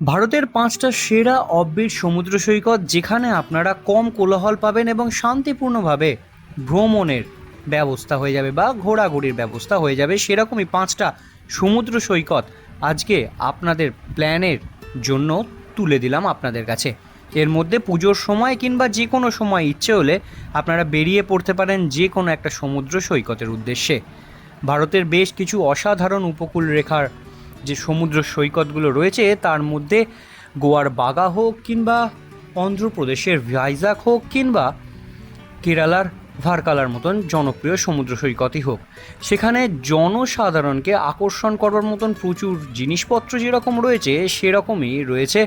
ভারতের পাঁচটা সেরা অব্বির সমুদ্র সৈকত যেখানে আপনারা কম কোলাহল পাবেন এবং শান্তিপূর্ণভাবে ভ্রমণের ব্যবস্থা হয়ে যাবে বা ঘোরাঘুরির ব্যবস্থা হয়ে যাবে, সেরকমই পাঁচটা সমুদ্র সৈকত আজকে আপনাদের প্ল্যানের জন্য তুলে দিলাম আপনাদের কাছে। এর মধ্যে পুজোর সময় কিংবা যে কোনো সময় ইচ্ছে হলে আপনারা বেরিয়ে পড়তে পারেন যে কোনো একটা সমুদ্র সৈকতের উদ্দেশ্যে। ভারতের বেশ কিছু অসাধারণ উপকূল রেখার যে সমুদ্র সৈকতগুলো রয়েছে, তার মধ্যে গোয়ার বাগা হোক কিংবা অন্ধ্রপ্রদেশের ভাইজাক হোক কিংবা কেরালার ভারকালার মতন জনপ্রিয় সমুদ্র সৈকতই হোক। সেখানে জনসাধারণকে আকর্ষণ করবার মতন প্রচুর জিনিসপত্র যেরকম রয়েছে, সেরকমই রয়েছে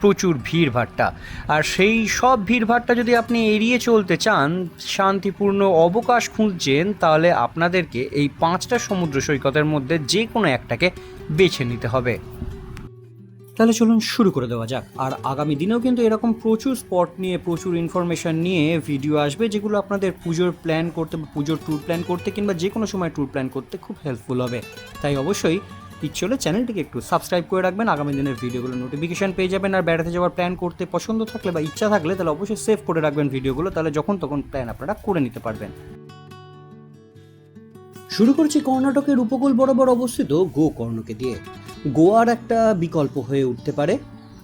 প্রচুর ভিড়ভাট্টা। আর সেই সব ভিড়ভাট্টা যদি আপনি এড়িয়ে চলতে চান, শান্তিপূর্ণ অবকাশ খুঁজছেন, তাহলে আপনাদেরকে এই পাঁচটা সমুদ্র সৈকতের মধ্যে যে কোনো একটাকে বেছে নিতে হবে। তাহলে চলুন শুরু করে দেওয়া যাক। আর আগামী দিনেও কিন্তু এরকম প্রচুর স্পট নিয়ে, প্রচুর ইনফরমেশন নিয়ে ভিডিও আসবে, যেগুলো আপনাদের পুজোর প্ল্যান করতে পুজোর ট্যুর প্ল্যান করতে কিংবা যে কোনো সময় ট্যুর প্ল্যান করতে খুব হেল্পফুল হবে। তাই অবশ্যই ইচ্ছে হলে চ্যানেলটিকে একটু সাবস্ক্রাইব করে রাখবেন। আগামী দিনের ভিডিওগুলো নোটিফিকেশন পেয়ে যাবেন। আর বেড়াতে যাওয়ার প্ল্যান করতে পছন্দ থাকলে বা ইচ্ছা থাকলে তাহলে অবশ্যই সেভ করে রাখবেন ভিডিওগুলো। তাহলে যখন তখন প্ল্যান আপনারা করে নিতে পারবেন। শুরু করছি কর্ণাটকের উপকূল বরাবর অবস্থিত গোকর্ণকে দিয়ে। গোয়ার একটা বিকল্প হয়ে উঠতে পারে।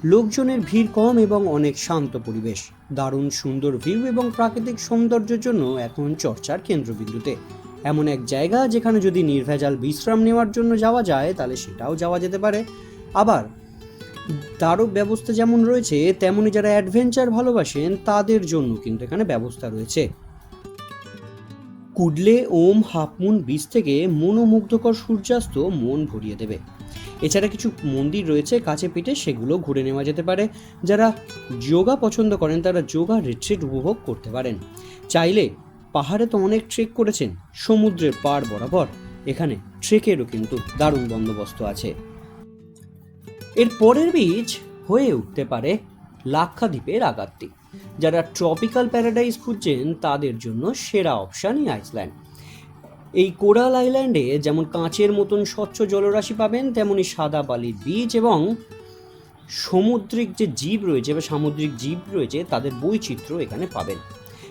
লোকজনের ভিড় কম এবং অনেক শান্ত পরিবেশ। দারুণ সুন্দর ভিউ এবং প্রাকৃতিক সৌন্দর্যের জন্য এখন চর্চার কেন্দ্রবিন্দুতে। এমন এক জায়গা যেখানে যদি নির্ভেজাল বিশ্রাম নেওয়ার জন্য যাওয়া যায়, তাহলে সেটাও যাওয়া যেতে পারে। আবার তারও ব্যবস্থা যেমন রয়েছে, তেমনি যারা অ্যাডভেঞ্চার ভালোবাসেন, তাদের জন্য কিন্তু এখানে ব্যবস্থা রয়েছে। কুডলে, ওম, হাফমুন বীচ থেকে মনোমুগ্ধকর সূর্যাস্ত মন ভরিয়ে দেবে। এছাড়া কিছু মন্দির রয়েছে, কাছে পিঠে সেগুলো ঘুরে নেওয়া যেতে পারে। যারা যোগা পছন্দ করেন, তারা যোগা রিট্রিট উপভোগ করতে পারেন। চাইলে পাহাড়ে তো অনেক ট্রেক করেছেন, সমুদ্রের পাড় বরাবর। এখানে ট্রেকেরও কিন্তু দারুণ বন্দোবস্ত আছে। এর পরের বীচ হয়ে উঠতে পারে লাক্ষাদ্বীপের আগাত্তি যারা ট্রপিক্যাল প্যারাডাইজ খুঁজছেন, তাদের জন্য সেরা অপশানই আইসল্যান্ড এই কোরাল আইল্যান্ডে যেমন কাঁচের মতন স্বচ্ছ জলরাশি পাবেন, তেমনি সাদা বালির বীচ এবং সমুদ্রিক যে জীব রয়েছে বা সামুদ্রিক জীব রয়েছে, তাদের বৈচিত্র্য এখানে পাবেন।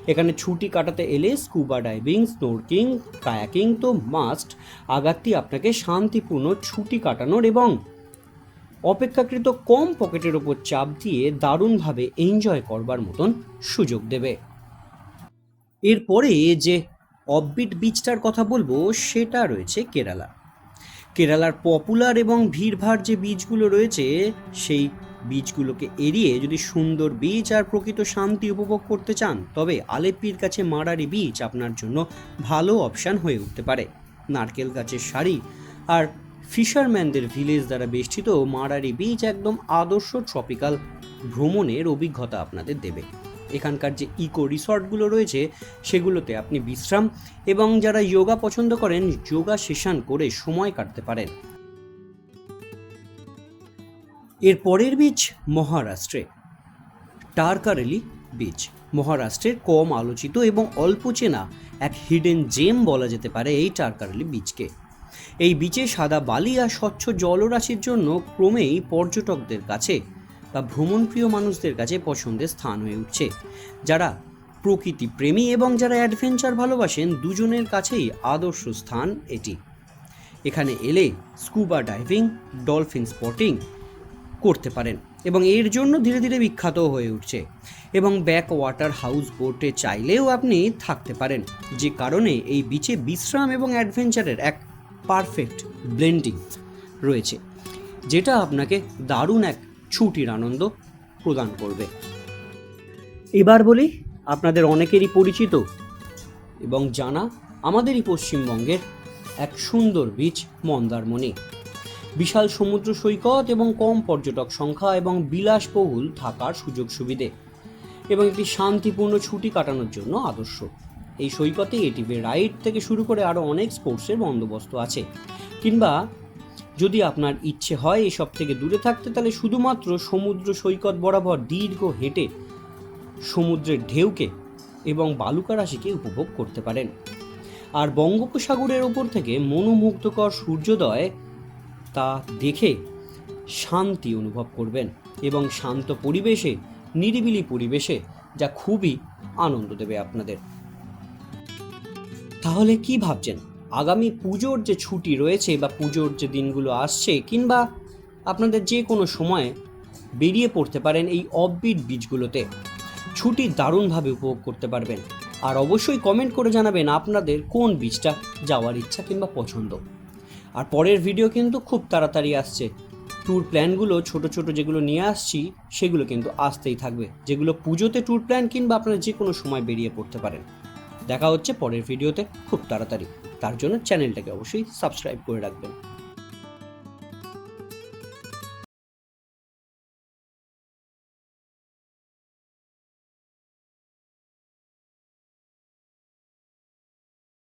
এখানে ছুটি কাটাতে এলে স্কুবা ডাইভিং স্নোরকিং কায়াকিং তো মাস্ট আগাত্তি আপনাকে শান্তিপূর্ণ ছুটি কাটানোর এবং অপেক্ষাকৃত কম পকেটের ওপর চাপ দিয়ে দারুণভাবে এনজয় করবার মতন সুযোগ দেবে। এরপরে যে অফবিট বিচটার কথা বলব, সেটা রয়েছে কেরালা। কেরালার পপুলার এবং ভিড়ভাড় যে বীচগুলো রয়েছে, সেই বীচগুলোকে এড়িয়ে যদি সুন্দর বীজ আর প্রকৃত শান্তি উপভোগ করতে চান, তবে আলেপ্পির কাছে মারারি বীচ আপনার জন্য ভালো অপশান হয়ে উঠতে পারে। নারকেল গাছের শাড়ি আর ফিশারম্যানদের ভিলেজ দ্বারা বেষ্টিত মারারি বীচ একদম আদর্শ ট্রপিক্যাল ভ্রমণের অভিজ্ঞতা আপনাদের দেবে। এখানকার যে ইকো রিসর্টগুলো রয়েছে, সেগুলোতে আপনি বিশ্রাম এবং যারা যোগা পছন্দ করেন, যোগা সেশন করে সময় কাটতে পারেন। এর পরের বীচ মহারাষ্ট্রে। টারকারেলি বীচ মহারাষ্ট্রের কম আলোচিত এবং অল্প চেনা এক হিডেন জেম বলা যেতে পারে এই টারকারেলি বীচকে এই বিচে সাদা বালি আর স্বচ্ছ জলরাশির জন্য ক্রমেই পর্যটকদের কাছে বা ভ্রমণপ্রিয় মানুষদের কাছে পছন্দের স্থান হয়ে উঠছে। যারা প্রকৃতি প্রেমী এবং যারা অ্যাডভেঞ্চার ভালোবাসেন দুজনের কাছেই আদর্শ স্থান এটি। এখানে এলে স্কুবা ডাইভিং ডলফিন স্পটিং করতে পারেন এবং এর জন্য ধীরে ধীরে বিখ্যাত হয়ে উঠছে। এবং ব্যাক ওয়াটার হাউস বোটে চাইলেও আপনি থাকতে পারেন, যে কারণে এই বিচে বিশ্রাম এবং অ্যাডভেঞ্চারের এক পারফেক্ট ব্লেন্ডিং রয়েছে, যেটা আপনাকে দারুণ এক ছুটির আনন্দ প্রদান করবে। এবার বলি আপনাদের অনেকেরই পরিচিত এবং জানা আমাদেরই পশ্চিমবঙ্গের এক সুন্দর বীচ মন্দারমণি। বিশাল সমুদ্র সৈকত এবং কম পর্যটক সংখ্যা এবং বিলাসবহুল থাকার সুযোগ সুবিধে এবং একটি শান্তিপূর্ণ ছুটি কাটানোর জন্য আদর্শ। এই সৈকতে এটিভি রাইড থেকে শুরু করে আরও অনেক স্পোর্টসের বন্দোবস্ত আছে। কিংবা যদি আপনার ইচ্ছে হয় এসব থেকে দূরে থাকতে, তাহলে শুধুমাত্র সমুদ্র সৈকত বরাবর দীর্ঘ হেঁটে সমুদ্রের ঢেউকে এবং বালুকা রাশিকে উপভোগ করতে পারেন। আর বঙ্গোপসাগরের ওপর থেকে মনোমুগ্ধকর সূর্যোদয় তা দেখে শান্তি অনুভব করবেন এবং শান্ত পরিবেশে, নিরিবিলি পরিবেশে যা খুবই আনন্দ দেবে আপনাদের। তাহলে কি ভাবছেন? আগামী পুজোর যে ছুটি রয়েছে বা পুজোর যে দিনগুলো আসছে কিংবা আপনাদের যে কোনো সময়ে বেরিয়ে পড়তে পারেন এই অফবিট বীজগুলোতে, ছুটি দারুণভাবে উপভোগ করতে পারবেন। আর অবশ্যই কমেন্ট করে জানাবেন আপনাদের কোন বীজটা যাওয়ার ইচ্ছা কিংবা পছন্দ। আর পরের ভিডিও কিন্তু খুব তাড়াতাড়ি আসছে। ট্যুর প্ল্যানগুলো ছোট ছোট যেগুলো নিয়ে আসছি, সেগুলো কিন্তু আসতেই থাকবে। যেগুলো পুজোতে ট্যুর প্ল্যান কিংবা আপনারা যে কোনো সময় বেরিয়ে পড়তে পারেন। দেখা হচ্ছে পরের ভিডিওতে খুব তাড়াতাড়ি। তার জন্য চ্যানেলটাকে অবশ্যই সাবস্ক্রাইব করে রাখবেন।